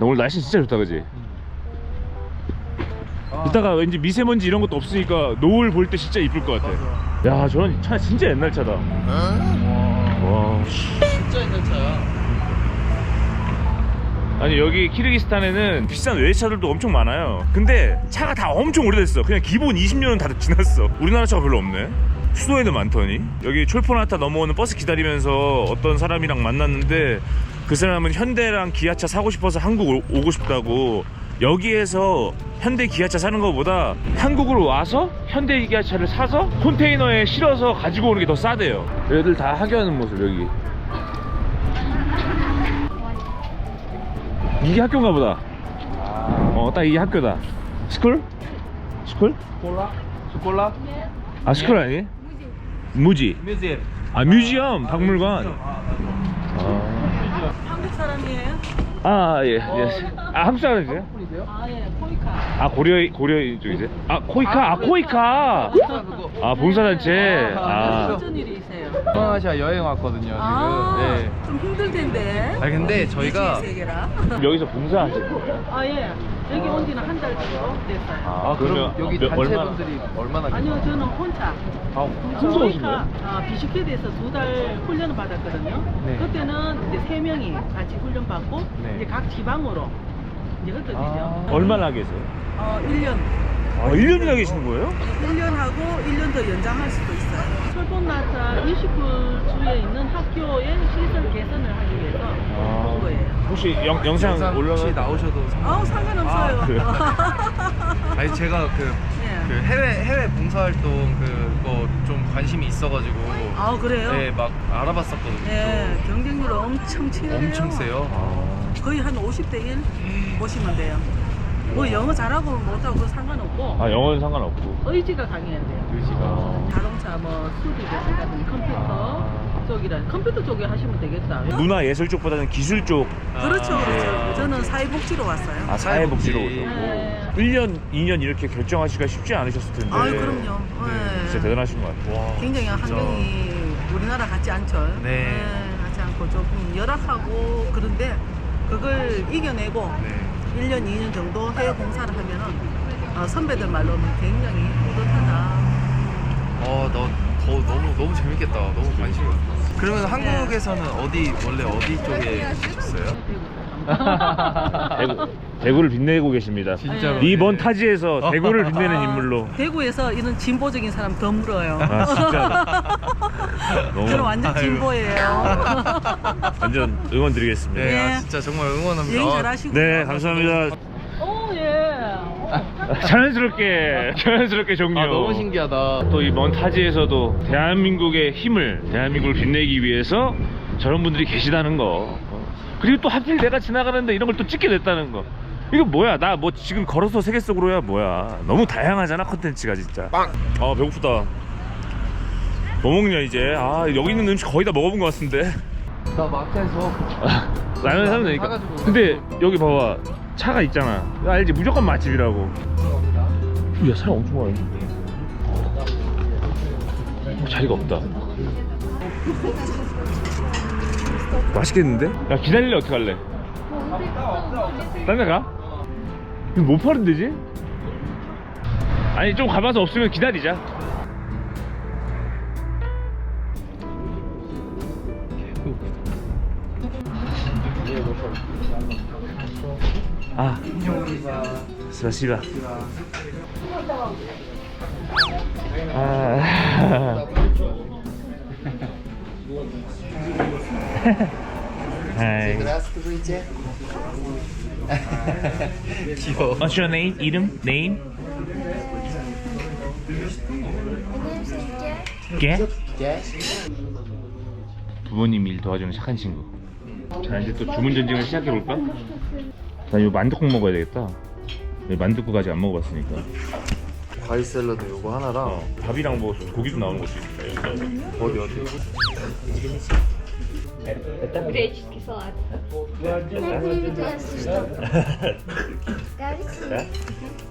오늘 날씨 진짜 좋다 그지? 이따가 왠지 미세먼지 이런 것도 없으니까 노을 볼 때 진짜 이쁠 것 같아. 야 저런 차 진짜 옛날 차다. 와. 진짜 옛날 차야. 아니 여기 키르기스탄에는 비싼 외제차들도 엄청 많아요. 근데 차가 다 엄청 오래됐어. 그냥 기본 20년은 다 지났어. 우리나라 차가 별로 없네. 수도에도 많더니. 여기 촐포나타 넘어오는 버스 기다리면서 어떤 사람이랑 만났는데 그 사람은 현대랑 기아차 사고 싶어서 한국 오- 오고 싶다고 여기에서 현대 기아차 사는 것보다 한국으로 와서 현대 기아차를 사서 컨테이너에 실어서 가지고 오는 게 더 싸대요 얘들 다 하교하는 모습 여기 이게 학교인가 보다. 어, 딱 이게 학교다. 스쿨? 스쿨? 콜라? 초콜라? 아, 스쿨 아니? 무지. 뮤지엄. 아, 뮤지엄, 박물관. 아, 예, 예. 아, 한국 사람이세요? 분이세요? 아, 예, 코이카. 아, 고려, 고려 쪽이세요? 아, 코이카, 아, 코이카. 진짜 그거. 아, 봉사단체. 아, 아, 무슨 일이세요? 동아시아 여행 왔거든요 지금. 아, 네. 좀 힘들 텐데. 아 근데 저희가 세계라. 여기서 봉사하실 거예요? 아, 예. 여기 온 지는 한 달 정도 됐어요. 아 그럼 여기 몇- 얼마나? 단체분들이 얼마나 아니요, 저는 혼자. 아, 혼자 오신? 아, 비슈케드에서 두 달 훈련을 받았거든요. 네. 그때는 이제 세 명이 같이 훈련 받고 네. 이제 각 지방으로 이제 흩어지죠. 아. 얼마나 계세요? 어, 1년. 아, 1년이나 계시는 거예요? 1년 하고 1년 더 연장할 수도 있어요. 철본나타 29주에 있는 시설 개선을 하기 위해서 온 거예요. 혹시 영, 영상 영상 올라가 혹시 나오셔도 상관- 아우 상관없어요. 아, 그래요? 아니 제가 그, 예. 그 해외 해외 봉사활동 그거 좀 관심이 있어가지고 아 그래요? 네 막 알아봤었거든요. 네, 경쟁률 엄청 치열해요. 엄청 세요. 거의 한 50대 1 보시면 돼요. 뭐 영어 잘하고 못하고 그거 상관없고 아, 영어는 상관없고. 의지가 강해야 돼요. 의지가. 자동차 뭐 수리 배송이라든지 컴퓨터 쪽이라 컴퓨터 쪽에 하시면 되겠다. 문화 예술 쪽보다는 기술 쪽 그렇죠, 아. 그렇죠. 저는 사회복지로 왔어요. 아, 사회복지로 사회복지. 오셨고 네. 1년, 2년 이렇게 결정하시기가 쉽지 않으셨을 텐데 아유, 그럼요. 네. 진짜 대단하신 것 같아요 와, 굉장히 진짜. 환경이 우리나라 같지 않죠. 네. 같지 않고 조금 열악하고 그런데 그걸 이겨내고 네. 1년, 2년 정도 해외 봉사를 하면은 어, 선배들 말로는 굉장히 뿌듯하다. 어, 너, 더, 너무 너무 재밌겠다. 너무 관심이. 그러면 한국에서는 어디 원래 어디 쪽에 계셨어요? 대구, 대구를 빛내고 계십니다 진짜로. 이먼 네. 타지에서 대구를 빛내는 인물로 대구에서 이런 진보적인 사람 더 물어요. 아 진짜 너무 저는 완전 아유. 진보예요. 완전 응원 드리겠습니다 네, 네. 아, 진짜 정말 응원합니다. 여행 어, 잘하시고. 네 감사합니다. 자연스럽게 자연스럽게 종료. 아, 너무 신기하다. 또 이 먼 타지에서도 대한민국의 힘을 대한민국을 빛내기 위해서 저런 분들이 계시다는 거. 어. 그리고 또 하필 내가 지나가는데 이런 걸 또 찍게 됐다는 거. 이거 뭐야? 나 뭐 지금 걸어서 세계 속으로야? 뭐야? 너무 다양하잖아 컨텐츠가 진짜. 아 배고프다. 뭐 먹냐 이제? 아 여기 있는 음식 거의 다 먹어본 것 같은데. 나 마트에서 라면 사면 되니까. 사가지고 근데 여기 봐봐. 차가 있잖아. 알지 무조건 맛집이라고 야 사람 엄청 많은데 어, 자리가 없다 맛있겠는데? 야 기다릴래 어떻게 할래? 딴 데 가? 이거 못 파는 데지? 아니 좀 가봐서 없으면 기다리자 아 스마시바 아 Hi. Здравствуйте. 귀여워. What's your name? 이름? Name? 게? Я 부모님 일 도와주는 착한 친구. 자 이제 또 주문 전쟁을 시작해 볼까? 나 이거 만둣국 먹어야 되겠다. 이 만둣국 아직 안 먹어봤으니까. 과일 샐러드 요거 하나랑 어, 밥이랑 뭐 고기도 나오는 것도 있다. 어디 어디? Греческий салат.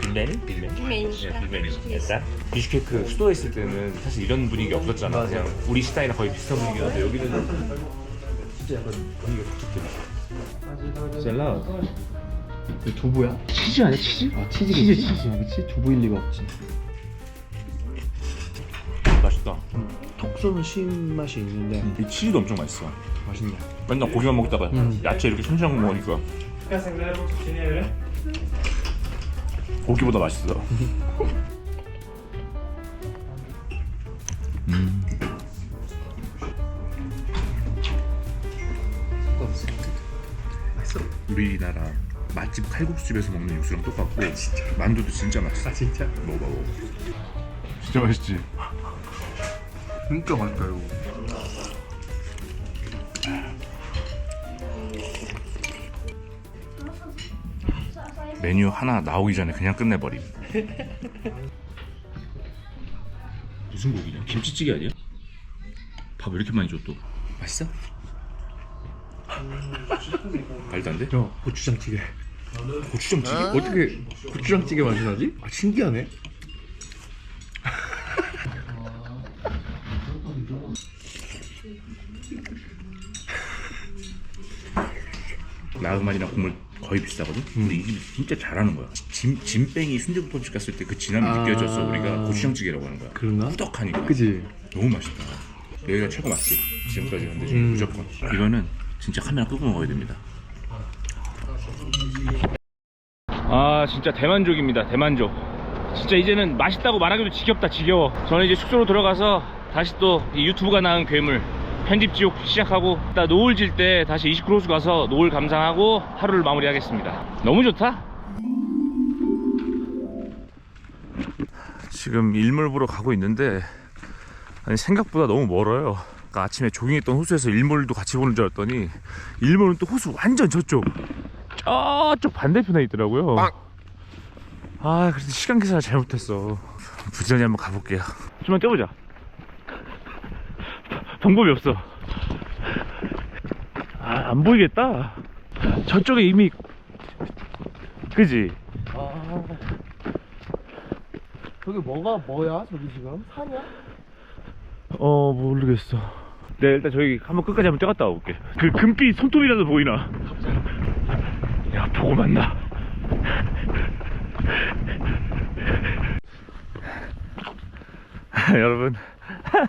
빌메니? 빌메니? 빌메니. 네, 빌메니. 일단 비슈케크 수도에 있을 때는 사실 이런 분위기 없었잖아. 맞아. 그냥 우리 스타일이랑 거의 비슷한 분위기였는데 여기는 진짜 약간 분위기가 독특해. 샐러드. 이거 두부야? 치즈 아니야 치즈? 아 치즈겠지? 치즈야 그치? 두부일 리가 없지. 맛있다. 톡 쏘는 신맛이 있는데. 이 치즈도 엄청 맛있어. 맛있네. 맨날 고기만 먹다가 음. 야채 이렇게 천천히 먹으니까. 고기보다 맛있어. 음. 우리나라 맛집 칼국수집에서 먹는 육수랑 똑같고 만두도 진짜 맛있어 아 진짜? 먹어봐 먹어봐 진짜 맛있지? 진짜 맛있다 이거 메뉴 하나 나오기 전에 그냥 끝내버림 무슨 고기냐? 김치찌개 아니야? 밥 왜 이렇게 많이 줘 또? 맛있어? 말도 안 돼? 야 고추장찌개 고추장찌개? 어떻게 고추장찌개 맛이 나지? 아 신기하네 나그만이랑 국물 거의 비슷하거든? 근데 이 집이 진짜 잘하는 거야 짐, 짐뺑이 순대국밥집 갔을 때 그 진함이 아. 느껴졌어 우리가 고추장찌개라고 하는 거야 그런가? 꾸덕하니까 그지? 너무 맛있다 여기가 최고 맛집 지금까지 중에 음. 무조건 이거는 진짜 카메라 끄고 먹어야 됩니다 아 진짜 대만족입니다. 대만족. 진짜 이제는 맛있다고 말하기도 지겹다 지겨워. 저는 이제 숙소로 들어가서 다시 또이 유튜브가 낳은 괴물 편집 지옥 시작하고 이따 노을 질 때 다시 29호수 가서 노을 감상하고 하루를 마무리하겠습니다. 너무 좋다. 지금 일몰 보러 가고 있는데 아니 생각보다 너무 멀어요. 아침에 조깅했던 호수에서 일몰도 같이 보는 줄 알았더니 일몰은 또 호수 완전 저쪽 저쪽 반대편에 있더라고요. 아 그래도 시간 계산을 잘못했어. 부지런히 한번 가볼게요. 좀만 떼보자. 방법이 없어. 아 안 보이겠다. 저쪽에 이미 그지? 아. 저기 뭐가 뭐야 저기 지금? 산이야? 어 모르겠어. 네 일단 저기 한번 끝까지 한번 뛰어갔다 와볼게. 그 금빛 손톱이라도 보이나? 야 보고 만나. 여러분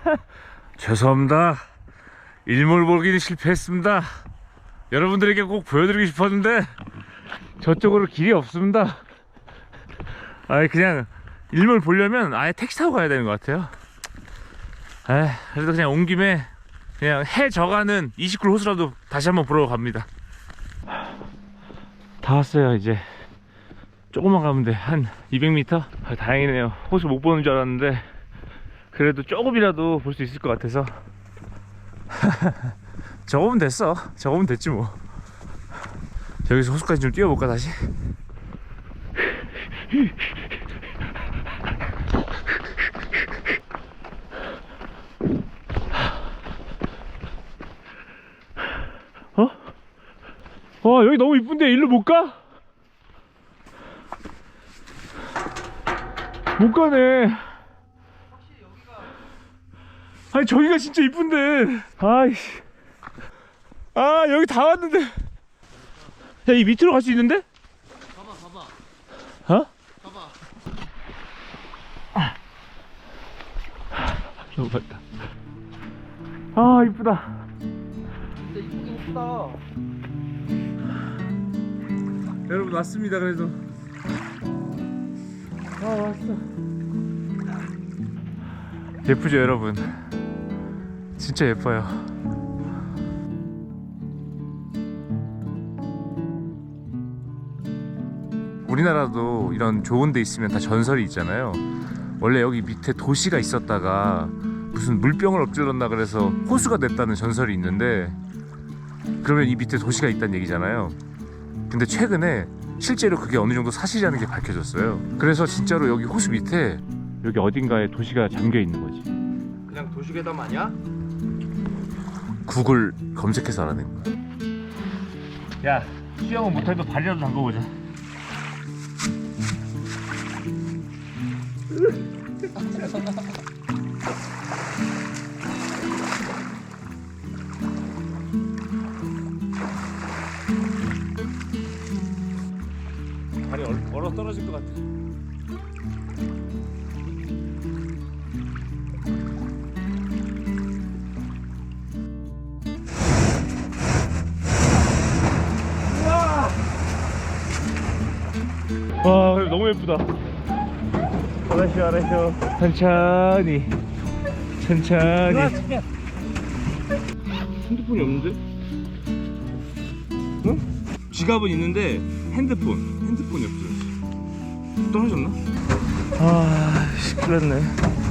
죄송합니다. 일몰 보기는 실패했습니다. 여러분들에게 꼭 보여드리고 싶었는데 저쪽으로 길이 없습니다. 아니 그냥 일몰 보려면 아예 택시 타고 가야 되는 것 같아요. 에 그래도 그냥 온 김에 그냥 해 져가는 29 호수라도 다시 한번 보러 갑니다 다 왔어요 이제. 조금만 가면 돼한 200m 아, 다행이네요. 호수 못 보는 줄 알았는데 그래도 조금이라도 볼 수 있을 것 같아서. 저거면 됐어. 저거면 됐지 뭐. 저기서 호수까지 좀 뛰어볼까 다시 와 여기 너무 이쁜데 일로 못 가? 못 가네. 아니 저기가 진짜 이쁜데. 아이씨. 아 여기 다 왔는데. 야 이 밑으로 갈 수 있는데? 봐봐 봐봐. 어? 봐봐. 너무 밝다. 아 이쁘다. 진짜 이쁘긴 이쁘다 여러분 왔습니다 그래도. 아 왔어. 예쁘죠 여러분? 진짜 예뻐요. 우리나라도 이런 좋은 데 있으면 다 전설이 있잖아요. 원래 여기 밑에 도시가 있었다가 무슨 물병을 엎질렀나 그래서 호수가 됐다는 전설이 있는데 그러면 이 밑에 도시가 있다는 얘기잖아요 근데 최근에 실제로 그게 어느 정도 사실이라는 게 밝혀졌어요. 그래서 진짜로 여기 호수 밑에 여기 어딘가에 도시가 잠겨 있는 거지. 그냥 도시괴담 아니야? 구글 검색해서 알아낸 거야. 야, 수영은 못해도 발이라도 담궈보자. 떨어질 것 같아. 와 너무 예쁘다. 알았어 알았어. 천천히 천천히. 핸드폰이 없는데? 어? 지갑은 있는데 핸드폰 핸드폰이 없어. 떨어졌나? 아, 났네.